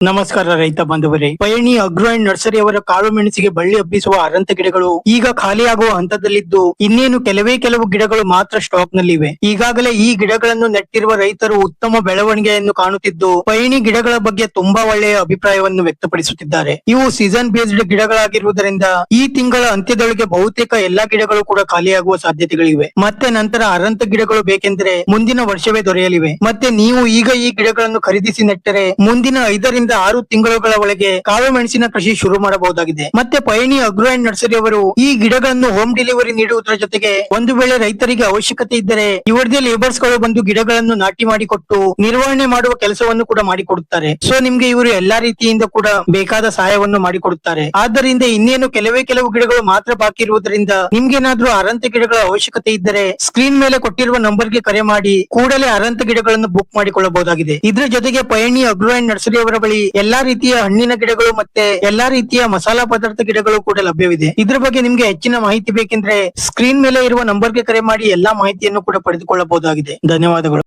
ನಮಸ್ಕಾರ ರೈತ ಬಂಧುವರೇ ಪಯಣಿ ಅಗ್ರೋ ಅಂಡ್ ನರ್ಸರಿ ಅವರ ಕಾಳು ಮೆಣಸಿಗೆ ಬಳ್ಳಿ ಹಬ್ಬಿಸುವ ಅರಂತ ಗಿಡಗಳು ಈಗ ಖಾಲಿಯಾಗುವ ಹಂತದಲ್ಲಿದ್ದು ಇನ್ನೇನು ಕೆಲವೇ ಕೆಲವು ಗಿಡಗಳು ಮಾತ್ರ ಸ್ಟಾಕ್ ನಲ್ಲಿವೆ. ಈಗಾಗಲೇ ಈ ಗಿಡಗಳನ್ನು ನೆಟ್ಟಿರುವ ರೈತರು ಉತ್ತಮ ಬೆಳವಣಿಗೆಯನ್ನು ಕಾಣುತ್ತಿದ್ದು ಪಯಣಿ ಗಿಡಗಳ ಬಗ್ಗೆ ತುಂಬಾ ಒಳ್ಳೆಯ ಅಭಿಪ್ರಾಯವನ್ನು ವ್ಯಕ್ತಪಡಿಸುತ್ತಿದ್ದಾರೆ. ಇವು ಸೀಸನ್ ಬೇಸ್ಡ್ ಗಿಡಗಳಾಗಿರುವುದರಿಂದ ಈ ತಿಂಗಳ ಅಂತ್ಯದೊಳಗೆ ಬಹುತೇಕ ಎಲ್ಲಾ ಗಿಡಗಳು ಕೂಡ ಖಾಲಿಯಾಗುವ ಸಾಧ್ಯತೆಗಳಿವೆ. ಮತ್ತೆ ನಂತರ ಅರಂತ ಗಿಡಗಳು ಬೇಕೆಂದರೆ ಮುಂದಿನ ವರ್ಷವೇ ದೊರೆಯಲಿವೆ. ಮತ್ತೆ ನೀವು ಈಗ ಈ ಗಿಡಗಳನ್ನು ಖರೀದಿಸಿ ನೆಟ್ಟರೆ ಮುಂದಿನ ಐದರಿಂದ ಆರು ತಿಂಗಳುಗಳ ಒಳಗೆ ಕಾಳು ಮೆಣಸಿನ ಕೃಷಿ ಶುರು ಮಾಡಬಹುದಾಗಿದೆ. ಮತ್ತೆ ಪಯಣಿ ಅಗ್ರೋ ಅಂಡ್ ನರ್ಸರಿ ಅವರು ಈ ಗಿಡಗಳನ್ನು ಹೋಮ್ ಡೆಲಿವರಿ ನೀಡುವುದರ ಜೊತೆಗೆ ಒಂದು ವೇಳೆ ರೈತರಿಗೆ ಅವಶ್ಯಕತೆ ಇದ್ದರೆ ಇವರದೇ ಲೇಬರ್ಸ್ಗಳು ಬಂದು ಗಿಡಗಳನ್ನು ನಾಟಿ ಮಾಡಿಕೊಟ್ಟು ನಿರ್ವಹಣೆ ಮಾಡುವ ಕೆಲಸವನ್ನು ಕೂಡ ಮಾಡಿಕೊಡುತ್ತಾರೆ. ಸೊ ನಿಮ್ಗೆ ಇವರು ಎಲ್ಲಾ ರೀತಿಯಿಂದ ಕೂಡ ಬೇಕಾದ ಸಹಾಯವನ್ನು ಮಾಡಿಕೊಡುತ್ತಾರೆ. ಆದ್ದರಿಂದ ಇನ್ನೇನು ಕೆಲವೇ ಕೆಲವು ಗಿಡಗಳು ಮಾತ್ರ ಬಾಕಿ ಇರುವುದರಿಂದ ನಿಮ್ಗೇನಾದ್ರೂ ಅರಂತ ಗಿಡಗಳ ಅವಶ್ಯಕತೆ ಇದ್ದರೆ ಸ್ಕ್ರೀನ್ ಮೇಲೆ ಕೊಟ್ಟಿರುವ ನಂಬರ್ಗೆ ಕರೆ ಮಾಡಿ ಕೂಡಲೇ ಅರಂತ ಗಿಡಗಳನ್ನು ಬುಕ್ ಮಾಡಿಕೊಳ್ಳಬಹುದಾಗಿದೆ. ಇದರ ಜೊತೆಗೆ ಪಯಣಿ ಅಗ್ರೋ ಅಂಡ್ ನರ್ಸರಿ ಅವರ ಎಲ್ಲಾ ರೀತಿಯ ಹಣ್ಣಿನ ಗಿಡಗಳು ಮತ್ತೆ ಎಲ್ಲಾ ರೀತಿಯ ಮಸಾಲಾ ಪದಾರ್ಥ ಗಿಡಗಳು ಕೂಡ ಲಭ್ಯವಿದೆ. ಇದ್ರ ಬಗ್ಗೆ ನಿಮ್ಗೆ ಹೆಚ್ಚಿನ ಮಾಹಿತಿ ಬೇಕೆಂದ್ರೆ ಸ್ಕ್ರೀನ್ ಮೇಲೆ ಇರುವ ನಂಬರ್ಗೆ ಕರೆ ಮಾಡಿ ಎಲ್ಲಾ ಮಾಹಿತಿಯನ್ನು ಕೂಡ ಪಡೆದುಕೊಳ್ಳಬಹುದಾಗಿದೆ. ಧನ್ಯವಾದಗಳು.